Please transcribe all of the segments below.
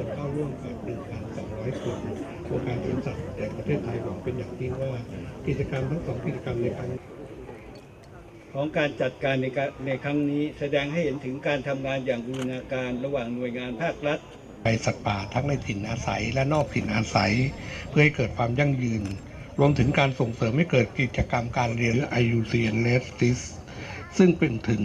คนเข้าร่วมกับ1,200 คนโครงการสวนสัตว์แห่งประเทศไทยหวังเป็นอย่างยิ่งว่ากิจกรรมทั้งสองกิจกรรมในครั้งของการจัดการในการในครั้งนี้แสดงให้เห็นถึงการทำงานอย่างบูรณาการระหว่างหน่วยงานภาครัฐไปสัตว์ป่าทั้งในถิ่นอาศัยและนอกถิ่นอาศัย เพื่อให้เกิดความยั่งยืน รวมถึงการส่งเสริมให้เกิดกิจกรรมการเรียนหรือ IUCN n e s t i s ซึ่งเป็นถึง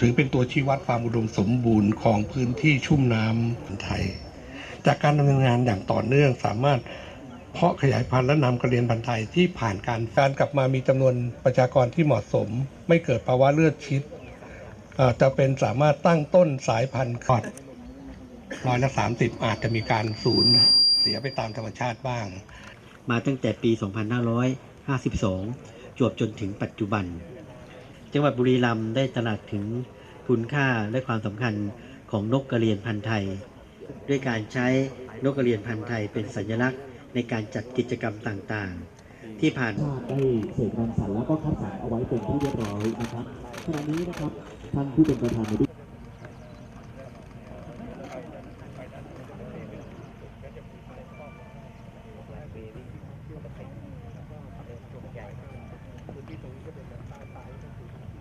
ถือเป็นตัวชี้วัดความอุดมสมบูรณ์ของพื้นที่ชุ่มน้ำไทย จากการดำเนินงานอย่างต่อเนื่อง สามารถเพาะขยายพันธุ์และนำกระเรียนพันธุ์ไทยที่ผ่านการการกลับมามีจำนวนประชากรที่เหมาะสม ไม่เกิดภาวะเลือดชิดเอ่อจะเป็นสามารถตั้งต้นสายพันธุ์ก่อนร้อยละสามสิบอาจจะมีการสูญเสียไปตามธรรมชาติบ้าง มาตั้งแต่ปี 2552 จวบจนถึงปัจจุบัน จังหวัดบุรีรัมย์ได้ตระหนักถึงคุณค่าและความสำคัญของนกกระเรียนพันธุ์ไทย ด้วยการใช้นกกระเรียนพันธุ์ไทยเป็นสัญลักษณ์ในการจัดกิจกรรมต่างๆ ที่ผ่านชาติได้เสกรังสรรค์แล้วก็คัดสรรเอาไว้เป็นที่เรียบร้อยนะครับขณะนี้นะครับท่านผู้เป็นประธานในพิธี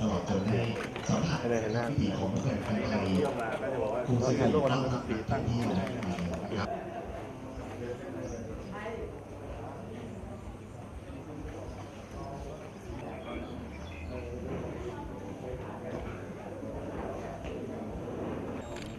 ตลอดจนได้สัมผัสวิถีของนักเรียนไทยครูสกิลเล่าทับตั้งที่นะครับ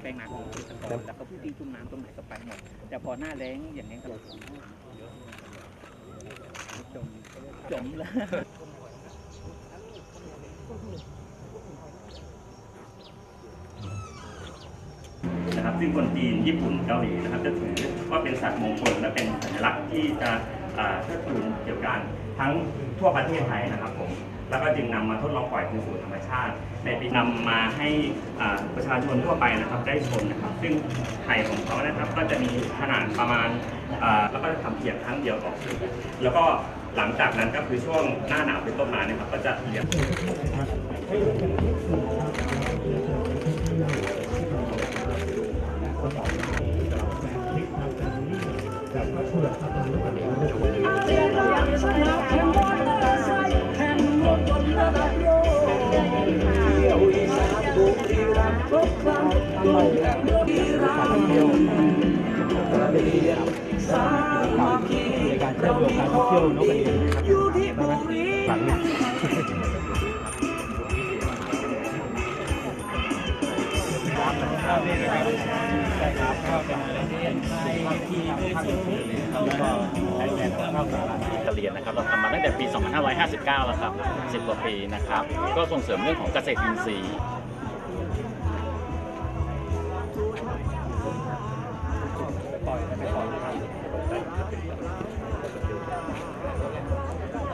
แปลงนาของเกษตรกรแล้วก็ผู้นที่ชุ่มน้ำตรงไหนก็ไปหมด แต่พอหน้าแล้งอย่างนี้ก็จมจมแล้ว นะครับ ซึ่งคนจีนญี่ปุ่นเกาหลีนะครับ จะถือว่าเป็นสัตว์มงคลและเป็นสัญลักษณ์ที่จะอ่าเทิดทูนเกี่ยวกับทั้งทั่วประเทศไทยนะครับผมแล้วก็จึงนำมาทดลองปล่อยคืนสู่ธรรมชาติ ในปีนำมาให้ประชาชนทั่วไปนะครับได้ชมนะครับ ซึ่งไข่ของเขานะครับก็จะมีขนาดประมาณแล้วก็จะทำเพียงครั้งเดียวต่อปีแล้วก็หลังจากนั้นก็คือช่วงหน้าหนาวเป็นต้นมานะครับก็จะเลี้ยง ในการเชื่อมโยงการท่องเที่ยวนกกระเรียน กะเรียนนะครับเราทำมาตั้งแต่ปี 2559 แล้วครับ 10 กว่าปีนะครับ ก็ส่งเสริมเรื่องของเกษตรอินทรีย์